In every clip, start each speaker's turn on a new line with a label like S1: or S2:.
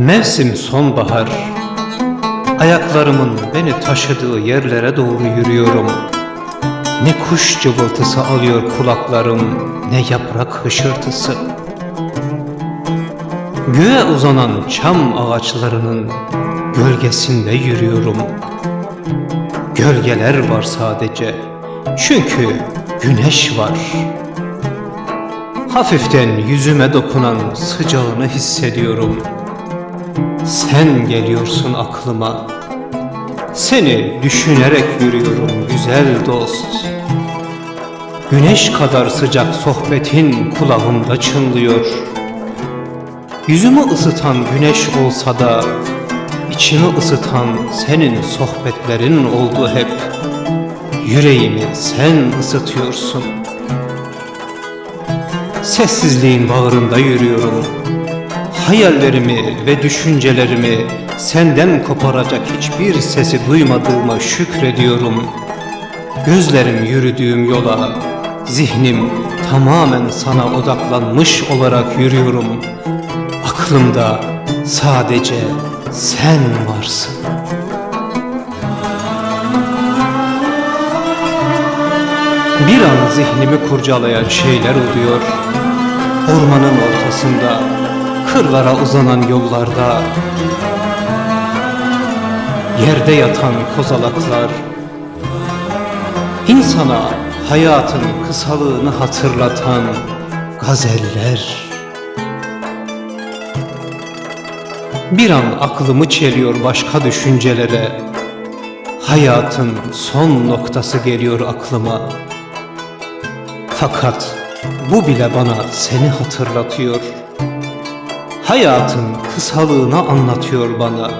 S1: Mevsim sonbahar. Ayaklarımın beni taşıdığı yerlere doğru yürüyorum. Ne kuş cıvıltısı alıyor kulaklarım Ne yaprak hışırtısı. Göğe uzanan çam ağaçlarının Gölgesinde yürüyorum. Gölgeler var sadece Çünkü güneş var. Hafiften yüzüme dokunan sıcağını hissediyorum sen geliyorsun aklıma. Seni düşünerek yürüyorum güzel dost. Güneş kadar sıcak sohbetin kulağımda çınlıyor. Yüzümü ısıtan güneş olsa da içimi ısıtan senin sohbetlerin oldu hep. Yüreğimi sen ısıtıyorsun. Sessizliğin bağrında yürüyorum Hayallerimi ve düşüncelerimi senden koparacak hiçbir sesi duymadığıma şükrediyorum. Gözlerim yürüdüğüm yola, zihnim tamamen sana odaklanmış olarak yürüyorum. Aklımda sadece sen varsın. Bir an zihnimi kurcalayan şeyler oluyor. Ormanın ortasında kırlara uzanan yollarda Yerde yatan kozalaklar insana hayatın kısalığını hatırlatan gazeller. Bir an aklımı çeliyor başka düşüncelere. Hayatın son noktası geliyor aklıma. Fakat bu bile bana seni hatırlatıyor hayatın kısalığını anlatıyor bana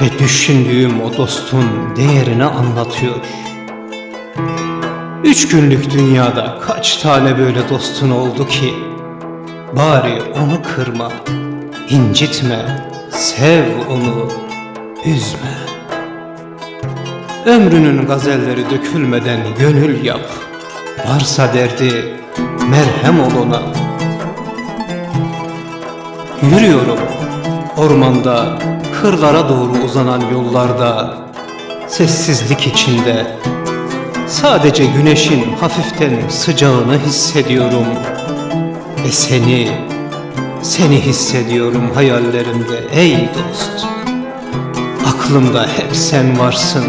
S1: ve düşündüğüm o dostun değerini anlatıyor. Üç günlük dünyada kaç tane böyle dostun oldu ki bari onu kırma, incitme, sev onu, üzme. Ömrünün gazelleri dökülmeden gönül yap. Varsa derdi merhem ol ona. Yürüyorum ormanda, kırlara doğru uzanan yollarda, sessizlik içinde. Sadece güneşin hafiften sıcağını hissediyorum. Ve seni, seni hissediyorum hayallerimde ey dost. Aklımda hep sen varsın,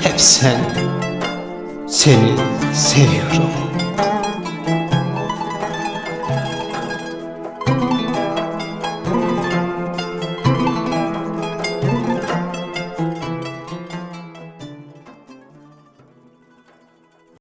S1: hep sen. Seni seviyorum.